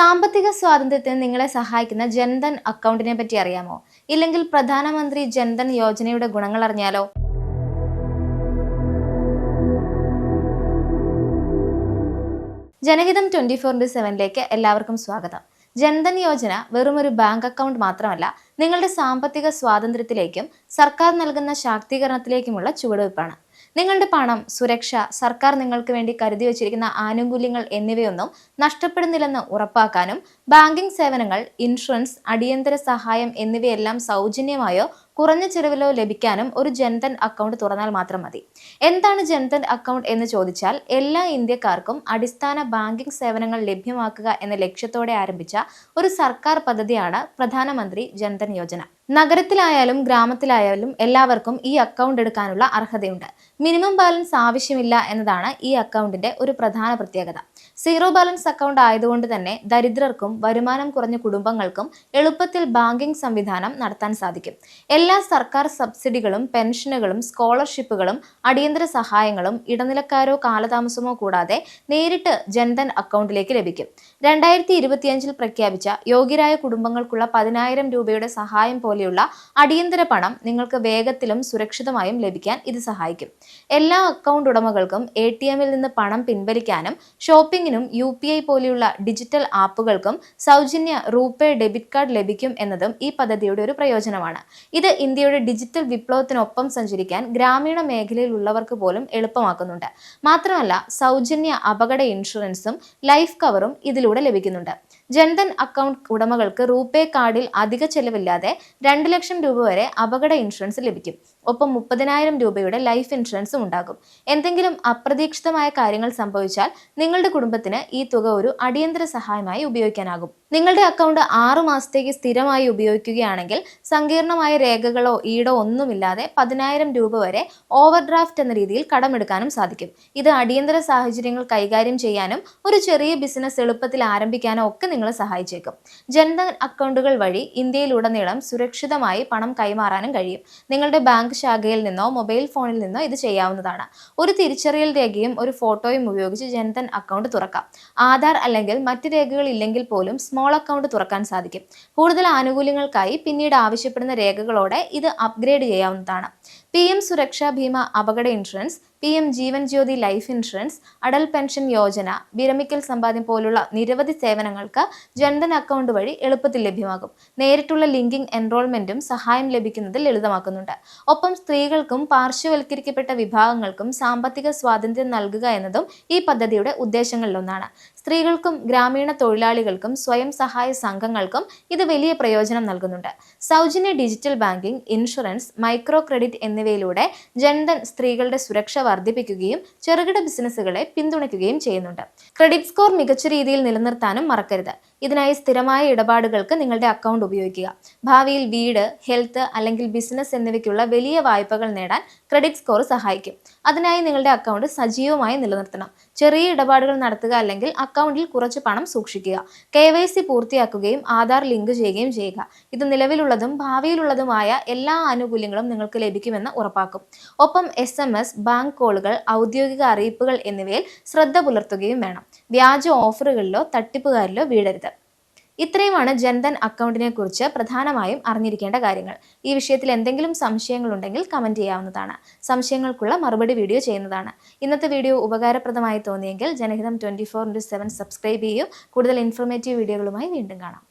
സാമ്പത്തിക സ്വാതന്ത്ര്യത്തിന് നിങ്ങളെ സഹായിക്കുന്ന ജൻധൻ അക്കൗണ്ടിനെ പറ്റി അറിയാമോ? ഇല്ലെങ്കിൽ പ്രധാനമന്ത്രി ജൻധൻ യോജനയുടെ ഗുണങ്ങൾ അറിഞ്ഞാലോ? ജനഹിതം ട്വന്റി ഫോർ ഇന്റു സെവനിലേക്ക് എല്ലാവർക്കും സ്വാഗതം. ജൻധൻ യോജന വെറുമൊരു ബാങ്ക് അക്കൗണ്ട് മാത്രമല്ല നിങ്ങളുടെ സാമ്പത്തിക സ്വാതന്ത്ര്യത്തിലേക്കും സർക്കാർ നൽകുന്ന ശാക്തീകരണത്തിലേക്കുമുള്ള ചുവടുവയ്പ്പാണ്. നിങ്ങളുടെ പണം സുരക്ഷ സർക്കാർ നിങ്ങൾക്ക് വേണ്ടി കരുതി വച്ചിരിക്കുന്ന ആനുകൂല്യങ്ങൾ എന്നിവയൊന്നും നഷ്ടപ്പെടുന്നില്ലെന്ന് ഉറപ്പാക്കാനും ബാങ്കിംഗ് സേവനങ്ങൾ ഇൻഷുറൻസ് അടിയന്തര സഹായം എന്നിവയെല്ലാം സൗജന്യമായോ കുറഞ്ഞ ചെലവിലോ ലഭിക്കാനും ഒരു ജൻധൻ അക്കൗണ്ട് തുറന്നാൽ മാത്രം മതി. എന്താണ് ജൻധൻ അക്കൗണ്ട് എന്ന് ചോദിച്ചാൽ എല്ലാ ഇന്ത്യക്കാർക്കും അടിസ്ഥാന ബാങ്കിംഗ് സേവനങ്ങൾ ലഭ്യമാക്കുക എന്ന ലക്ഷ്യത്തോടെ ആരംഭിച്ച ഒരു സർക്കാർ പദ്ധതിയാണ് പ്രധാനമന്ത്രി ജൻധൻ യോജന. നഗരത്തിലായാലും ഗ്രാമത്തിലായാലും എല്ലാവർക്കും ഈ അക്കൗണ്ട് എടുക്കാനുള്ള അർഹതയുണ്ട്. മിനിമം ബാലൻസ് ആവശ്യമില്ല എന്നതാണ് ഈ അക്കൗണ്ടിന്റെ ഒരു പ്രധാന പ്രത്യേകത. സീറോ ബാലൻസ് അക്കൗണ്ട് ആയതുകൊണ്ട് തന്നെ ദരിദ്രർക്കും വരുമാനം കുറഞ്ഞ കുടുംബങ്ങൾക്കും എളുപ്പത്തിൽ ബാങ്കിംഗ് സംവിധാനം നടത്താൻ സാധിക്കും. എല്ലാ സർക്കാർ സബ്സിഡികളും പെൻഷനുകളും സ്കോളർഷിപ്പുകളും അടിയന്തര സഹായങ്ങളും ഇടനിലക്കാരോ കാലതാമസമോ കൂടാതെ നേരിട്ട് ജൻധൻ അക്കൗണ്ടിലേക്ക് ലഭിക്കും. രണ്ടായിരത്തി ഇരുപത്തിയഞ്ചിൽ പ്രഖ്യാപിച്ച യോഗ്യരായ കുടുംബങ്ങൾക്കുള്ള പതിനായിരം രൂപയുടെ സഹായം പോലെയുള്ള അടിയന്തര പണം നിങ്ങൾക്ക് വേഗത്തിലും സുരക്ഷിതമായും ലഭിക്കാൻ ഇത് സഹായിക്കും. എല്ലാ അക്കൗണ്ട് ഉടമകൾക്കും എ ടി എമ്മിൽ നിന്ന് പണം പിൻവലിക്കാനും ഷോപ്പിംഗിനും യു പി ഐ പോലെയുള്ള ഡിജിറ്റൽ ആപ്പുകൾക്കും സൗജന്യ റൂപേ ഡെബിറ്റ് കാർഡ് ലഭിക്കും എന്നതും ഈ പദ്ധതിയുടെ ഒരു പ്രയോജനമാണ്. ഇത് ഇന്ത്യയുടെ ഡിജിറ്റൽ വിപ്ലവത്തിനൊപ്പം സഞ്ചരിക്കാൻ ഗ്രാമീണ മേഖലയിലുള്ളവർക്ക് പോലും എളുപ്പമാക്കുന്നുണ്ട്. മാത്രമല്ല സൗജന്യ അപകട ഇൻഷുറൻസും ലൈഫ് കവറും ഇതിലൂടെ ലഭിക്കുന്നുണ്ട്. ജൻധൻ അക്കൗണ്ട് ഉടമകൾക്ക് റൂപേ കാർഡിൽ അധിക ചെലവില്ലാതെ രണ്ട് ലക്ഷം രൂപ വരെ അപകട ഇൻഷുറൻസ് ലഭിക്കും. ഒപ്പം മുപ്പതിനായിരം രൂപയുടെ ലൈഫ് ഇൻഷുറൻസും ഉണ്ടാകും. എന്തെങ്കിലും അപ്രതീക്ഷിതമായ കാര്യങ്ങൾ സംഭവിച്ചാൽ നിങ്ങളുടെ കുടുംബത്തിന് ഈ തുക ഒരു അടിയന്തര സഹായമായി ഉപയോഗിക്കാനാകും. നിങ്ങളുടെ അക്കൗണ്ട് ആറു മാസത്തേക്ക് സ്ഥിരമായി ഉപയോഗിക്കുകയാണെങ്കിൽ സങ്കീർണമായ രേഖകളോ ഈടോ ഒന്നുമില്ലാതെ പതിനായിരം രൂപ വരെ ഓവർ ഡ്രാഫ്റ്റ് എന്ന രീതിയിൽ കടമെടുക്കാനും സാധിക്കും. ഇത് അടിയന്തര സാഹചര്യങ്ങൾ കൈകാര്യം ചെയ്യാനും ഒരു ചെറിയ ബിസിനസ് എളുപ്പത്തിൽ ആരംഭിക്കാനോ ഒക്കെ നിങ്ങളെ സഹായിച്ചേക്കും. ജൻധൻ അക്കൗണ്ടുകൾ വഴി ഇന്ത്യയിലുടനീളം സുരക്ഷിതമായി പണം കൈമാറാനും കഴിയും. നിങ്ങളുടെ ബാങ്ക് ശാഖയിൽ നിന്നോ മൊബൈൽ ഫോണിൽ നിന്നോ ഇത് ചെയ്യാവുന്നതാണ്. ഒരു തിരിച്ചറിയൽ രേഖയും ഒരു ഫോട്ടോയും ഉപയോഗിച്ച് ജനതൻ അക്കൗണ്ട് തുറക്കാം. ആധാർ അല്ലെങ്കിൽ മറ്റ് രേഖകൾ ഇല്ലെങ്കിൽ പോലും സ്മോൾ അക്കൗണ്ട് തുറക്കാൻ സാധിക്കും. കൂടുതൽ ആനുകൂല്യങ്ങൾക്കായി പിന്നീട് ആവശ്യപ്പെടുന്ന രേഖകളോടെ ഇത് അപ്ഗ്രേഡ് ചെയ്യാവുന്നതാണ്. പി എം സുരക്ഷാ ഭീമ അപകട insurance P M Jeevan Jyoti life insurance Atal pension Yojana വിരമിക്കൽ സമ്പാദ്യം പോലുള്ള നിരവധി സേവനങ്ങൾക്ക് ജൻധൻ അക്കൗണ്ട് വഴി എളുപ്പത്തിൽ ലഭ്യമാകും. നേരിട്ടുള്ള ലിങ്കിംഗ് എൻറോൾമെന്റും സഹായം ലഭിക്കുന്നത് ലളിതമാക്കുന്നുണ്ട്. ഒപ്പം സ്ത്രീകൾക്കും പാർശ്വവൽക്കരിക്കപ്പെട്ട വിഭാഗങ്ങൾക്കും സാമ്പത്തിക സ്വാതന്ത്ര്യം നൽകുക എന്നതും ഈ പദ്ധതിയുടെ ഉദ്ദേശങ്ങളിലൊന്നാണ്. സ്ത്രീകൾക്കും ഗ്രാമീണ തൊഴിലാളികൾക്കും സ്വയം സഹായ സംഘങ്ങൾക്കും ഇത് വലിയ പ്രയോജനം നൽകുന്നുണ്ട്. സൗജന്യ digital banking insurance micro credit എന്നിവയിലൂടെ ജൻധൻ സ്ത്രീകളുടെ സുരക്ഷ വർദ്ധിപ്പിക്കുകയും ചെറുകിട ബിസിനസ്സുകളെ പിന്തുണയ്ക്കുകയും ചെയ്യുന്നുണ്ട്. ക്രെഡിറ്റ് സ്കോർ മികച്ച രീതിയിൽ നിലനിർത്താനും മറക്കരുത്. ഇതിനായി സ്ഥിരമായ ഇടപാടുകൾക്ക് നിങ്ങളുടെ അക്കൗണ്ട് ഉപയോഗിക്കുക. ഭാവിയിൽ വീട് ഹെൽത്ത് അല്ലെങ്കിൽ ബിസിനസ് എന്നിവയ്ക്കുള്ള വലിയ വായ്പകൾ നേടാൻ ക്രെഡിറ്റ് സ്കോർ സഹായിക്കും. അതിനായി നിങ്ങളുടെ അക്കൗണ്ട് സജീവമായി നിലനിർത്തണം. ചെറിയ ഇടപാടുകൾ നടത്തുക അല്ലെങ്കിൽ അക്കൗണ്ടിൽ കുറച്ച് പണം സൂക്ഷിക്കുക. കെ വൈ സി പൂർത്തിയാക്കുകയും ആധാർ ലിങ്ക് ചെയ്യുകയും ചെയ്യുക. ഇത് നിലവിലുള്ളതും ഭാവിയിലുള്ളതുമായ എല്ലാ ആനുകൂല്യങ്ങളും നിങ്ങൾക്ക് ലഭിക്കുമെന്ന് ഉറപ്പാക്കും. ഒപ്പം എസ് എം എസ് ബാങ്ക് കോളുകൾ ഔദ്യോഗിക അറിയിപ്പുകൾ എന്നിവയിൽ ശ്രദ്ധ പുലർത്തുകയും വേണം. വ്യാജ ഓഫറുകളിലോ തട്ടിപ്പുകാരിലോ വീഴരുത് ഇത്രയുമാണ് ജൻധൻ അക്കൗണ്ടിനെ കുറിച്ച് പ്രധാനമായും അറിഞ്ഞിരിക്കേണ്ട കാര്യങ്ങൾ. ഈ വിഷയത്തിൽ എന്തെങ്കിലും സംശയങ്ങളുണ്ടെങ്കിൽ കമന്റ് ചെയ്യാവുന്നതാണ്. സംശയങ്ങൾക്കുള്ള മറുപടി വീഡിയോ ചെയ്യുന്നതാണ്. ഇന്നത്തെ വീഡിയോ ഉപകാരപ്രദമായി തോന്നിയെങ്കിൽ Janahitham twenty four into seven subscribe ചെയ്യൂ. കൂടുതൽ ഇൻഫോർമേറ്റീവ് വീഡിയോകളുമായി വീണ്ടും കാണാം.